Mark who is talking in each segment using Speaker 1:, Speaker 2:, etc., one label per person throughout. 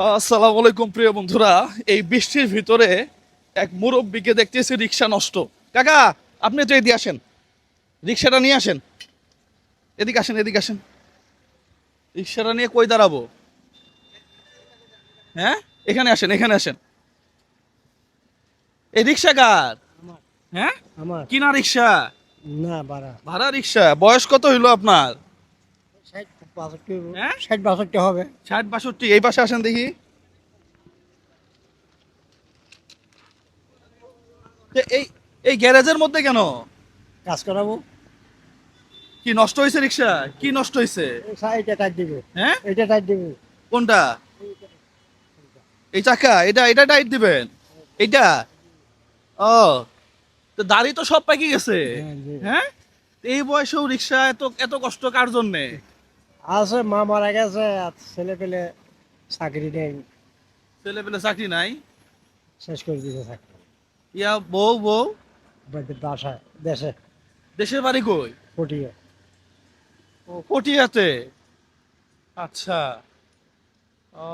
Speaker 1: আসসালামু আলাইকুম প্রিয় বন্ধুরা এই বৃষ্টির ভিতরে এক মুরব্বীকে দেখতেছি রিক্সা নষ্ট কাকা আপনি তো এদিকে আসেন রিক্সাটা নিয়ে আসেন এদিকে আসেন এদিকে আসেন রিক্সাটা নিয়ে কই দাঁড়াবো হ্যাঁ এখানে আসেন এখানে আসেন এই রিক্সা কার হ্যাঁ কিনা রিক্সা না ভাড়া ভাড়া রিক্সা বয়স কত হইলো আপনার
Speaker 2: হ্যাঁ?
Speaker 1: হ্যাঁ? কোনটা এই চাকা এটা এটা টাইট ও তো দাড়ি তো সব পাকি গেছে
Speaker 2: হ্যাঁ, হ্যাঁ?
Speaker 1: এই বয়সেও রিক্সা এত কষ্ট কার জন্যে
Speaker 2: আছে মা মারা গেছে আর ছেলে পেলে চাকরি নেই
Speaker 1: ছেলে পেলে চাকরি নাই
Speaker 2: শেষ করে দিতে চাকরি
Speaker 1: ইয়া বউ বউ
Speaker 2: বাসায় দেশে
Speaker 1: দেশের বাড়ি কই পটিয়া ও পটিয়াতে আচ্ছা ও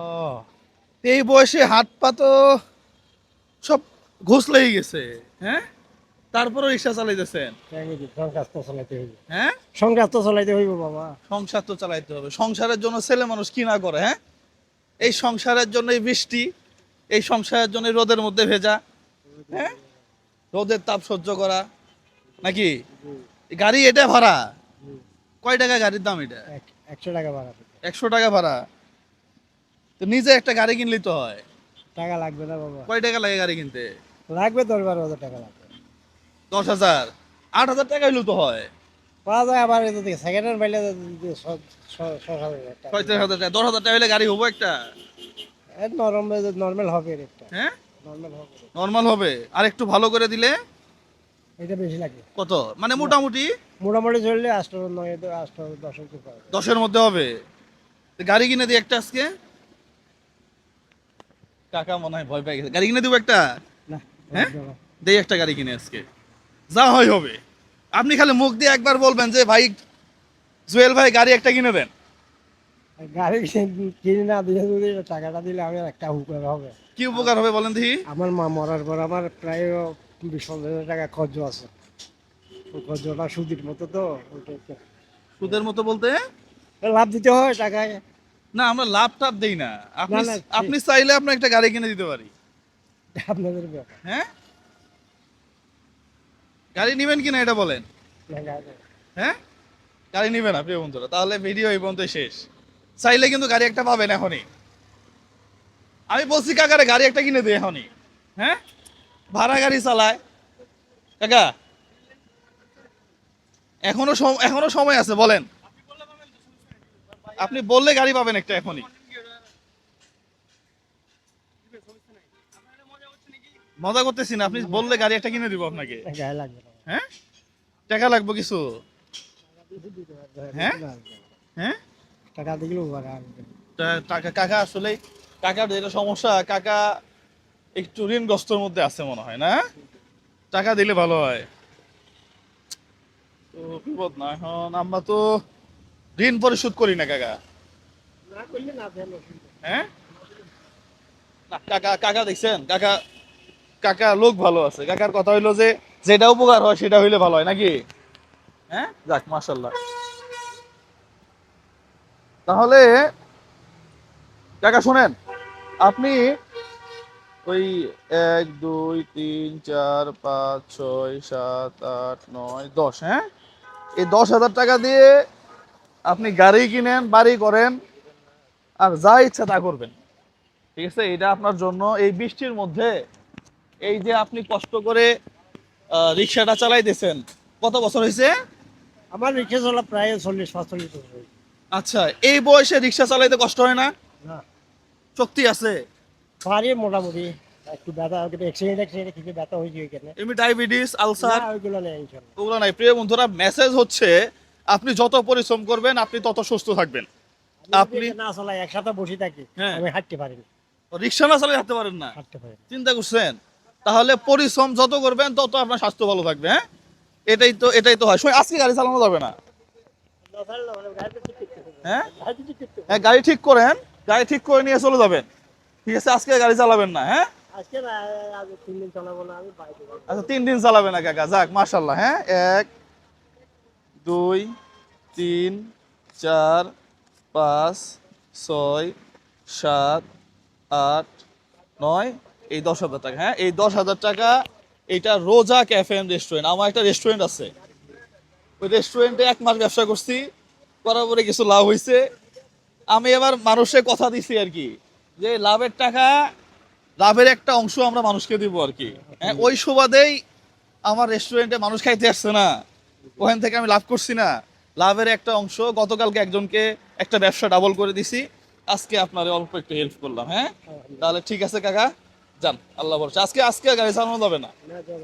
Speaker 1: এই বয়সে হাত পা তো সব ঘুষ লেগে গেছে হ্যাঁ তারপরে রিক্সা চালাইতেছেন
Speaker 2: হ্যাঁ, সংসার তো চালাইতে হইব হ্যাঁ সংসার তো চালাইতে হইব বাবা
Speaker 1: সংসার তো চালাইতে হবে সংসারের জন্য ছেলে মানুষ কিনা করে হ্যাঁ এই সংসারের জন্য বৃষ্টি এই সংসারের জন্য রোদের মধ্যে ভেজা হ্যাঁ রোদের তাপ সহ্য করা নাকি গাড়ি এটা ভাড়া কয় টাকা গাড়ির দাম এটা একশো টাকা ভাড়া একশো টাকা ভাড়া তো নিজে একটা গাড়ি কিনলি তো হয়
Speaker 2: টাকা লাগবে না বাবা
Speaker 1: কয় টাকা লাগে গাড়ি কিনতে
Speaker 2: লাগবে দশ বারো হাজার টাকা লাগবে
Speaker 1: দশ হাজার আট হাজার টাকা হইলেও হয়
Speaker 2: পাওয়া যায় আবার দশ হাজার টাকা গাড়ি একটা হবে
Speaker 1: হ্যাঁ? হবে আর একটু ভালো করে দিলে এটা বেশি লাগে কত মানে মোটামুটি মোটামুটি দশের মধ্যে হবে গাড়ি কিনে দি একটা আজকে কাকা মনে হয় ভয় পাই গেছে গাড়ি কিনে দিব একটা না হ্যাঁ দেই একটা গাড়ি কিনে আজকে যা হয় হবে আপনি খালি মুখ দিয়ে একবার বলবেন যে ভাই জুয়েল ভাই গাড়ি একটা কিনে দেন
Speaker 2: গাড়ি না দিয়ে টাকাটা দিলে আমার একটা উপকার হবে
Speaker 1: কি উপকার হবে বলেন
Speaker 2: আমার মা মরার পর প্রায় হাজার আছে সুদের মতো তো
Speaker 1: সুদের মতো বলতে
Speaker 2: লাভ দিতে হয় টাকায়
Speaker 1: না আমরা লাভ না আপনি আপনি চাইলে আপনার একটা গাড়ি কিনে দিতে পারি আপনাদের হ্যাঁ গাড়ি নেবেন কিনা এটা বলেন হ্যাঁ গাড়ি নেবেন আপনি বন্ধুরা তাহলে ভিডিও এই পর্যন্ত শেষ চাইলে কিন্তু গাড়ি একটা পাবেন এখনই আমি বলছি কাকারে গাড়ি একটা কিনে দিই এখনই হ্যাঁ ভাড়া গাড়ি চালায় কাকা এখনো এখনো সময় আছে বলেন আপনি বললে গাড়ি পাবেন একটা এখনই মজা করতেছি না আপনি বললে গাড়ি একটা কিনে দিব আপনাকে হ্যাঁ টাকা লাগবে কিছু হ্যাঁ, হ্যাঁ? টাকা কাকা আসলে কাকার সমস্যা কাকা একটু ঋণগ্রস্তর মধ্যে আছে মনে হয় না টাকা দিলে ভালো হয় তো বিপদ না এখন আমরা তো ঋণ পরিশোধ করি না কাকা হ্যাঁ কাকা কাকা দেখছেন কাকা কাকা লোক ভালো আছে কাকার কথা হইলো যে যেটা উপকার হয় সেটা হইলে ভালো হয় নাকি হ্যাঁ যাক মাসাল্লাহ তাহলে কাকা শোনেন আপনি ওই এক দুই তিন চার পাঁচ ছয় সাত আট নয় দশ হ্যাঁ এই দশ হাজার টাকা দিয়ে আপনি গাড়ি কিনেন বাড়ি করেন আর যা ইচ্ছা তা করবেন ঠিক আছে এটা আপনার জন্য এই বৃষ্টির মধ্যে এই যে আপনি কষ্ট করে রিক্সাটা চালাইতেছেন কত বছর হয়েছে
Speaker 2: আমার রিক্সা চলা প্রায় চল্লিশ পাঁচচল্লিশ বছর
Speaker 1: আচ্ছা এই বয়সে রিক্সা চালাইতে কষ্ট হয় না শক্তি আছে
Speaker 2: পারি মোটামুটি
Speaker 1: আপনি যত পরিশ্রম করবেন আপনি তত সুস্থ থাকবেন হ্যাঁ। রিক্সা না চালাই হাঁটতে পারেন না চিন্তা করছেন তাহলে পরিশ্রম যত করবেন তত আপনার স্বাস্থ্য ভালো থাকবে হ্যাঁ এটাই তো এটাই তো হয় আজকে গাড়ি চালানো যাবে না হ্যাঁ হ্যাঁ গাড়ি ঠিক করেন গাড়ি ঠিক করে নিয়ে চলে যাবেন ঠিক আছে আজকে গাড়ি চালাবেন না হ্যাঁ
Speaker 2: আচ্ছা
Speaker 1: তিন দিন চালাবে না কাকা যাক মার্শাল্লাহ হ্যাঁ এক দুই তিন চার পাঁচ ছয় সাত আট নয় এই দশ হাজার টাকা হ্যাঁ এই দশ হাজার টাকা এটা রোজা ক্যাফে অ্যান্ড রেস্টুরেন্ট আমার একটা রেস্টুরেন্ট আছে ওই রেস্টুরেন্টে এক মাস ব্যবসা করছি করার পরে কিছু লাভ হয়েছে আমি এবার মানুষে কথা দিছি আর কি যে লাভের টাকা লাভের একটা অংশ আমরা মানুষকে দিব আর কি হ্যাঁ ওই সুবাদেই আমার রেস্টুরেন্টে মানুষ খাইতে আসছে না ওখান থেকে আমি লাভ করছি না লাভের একটা অংশ গতকালকে একজনকে একটা ব্যবসা ডাবল করে দিছি আজকে আপনার অল্প একটু হেল্প করলাম হ্যাঁ তাহলে ঠিক আছে কাকা যান আল্লাহ ভরসা আজকে আজকে গাড়ি চালানো যাবে না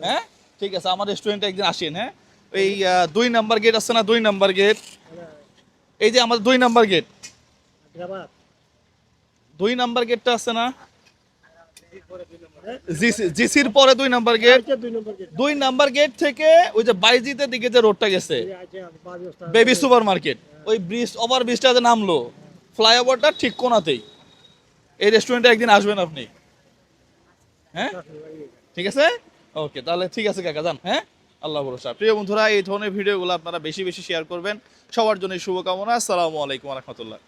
Speaker 1: হ্যাঁ ঠিক আছে আমার রেস্টুরেন্টে একদিন আসেন হ্যাঁ এই দুই নাম্বার গেট আছে না দুই নাম্বার গেট এই যে আমাদের দুই নাম্বার গেট দুই নাম্বার গেটটা আছে না হ্যাঁ? জিসির পরে দুই নাম্বার গেট দুই নাম্বার গেট থেকে ওই যে বাইজিতের দিকে যে রোডটা গেছে বেবি সুপার মার্কেট ওই ব্রিজ ওভার ব্রিজটা যে নামলো ফ্লাইওভারটা ঠিক কোনাতেই এই রেস্টুরেন্টে একদিন আসবেন আপনি হ্যাঁ ঠিক আছে ওকে তাহলে ঠিক আছে কাকা যান হ্যাঁ আল্লাহ ভরসা প্রিয় বন্ধুরা এই ধরনের ভিডিওগুলো আপনারা বেশি বেশি শেয়ার করবেন সবার জন্য শুভকামনা আসসালামু আলাইকুম রহমতুল্লাহ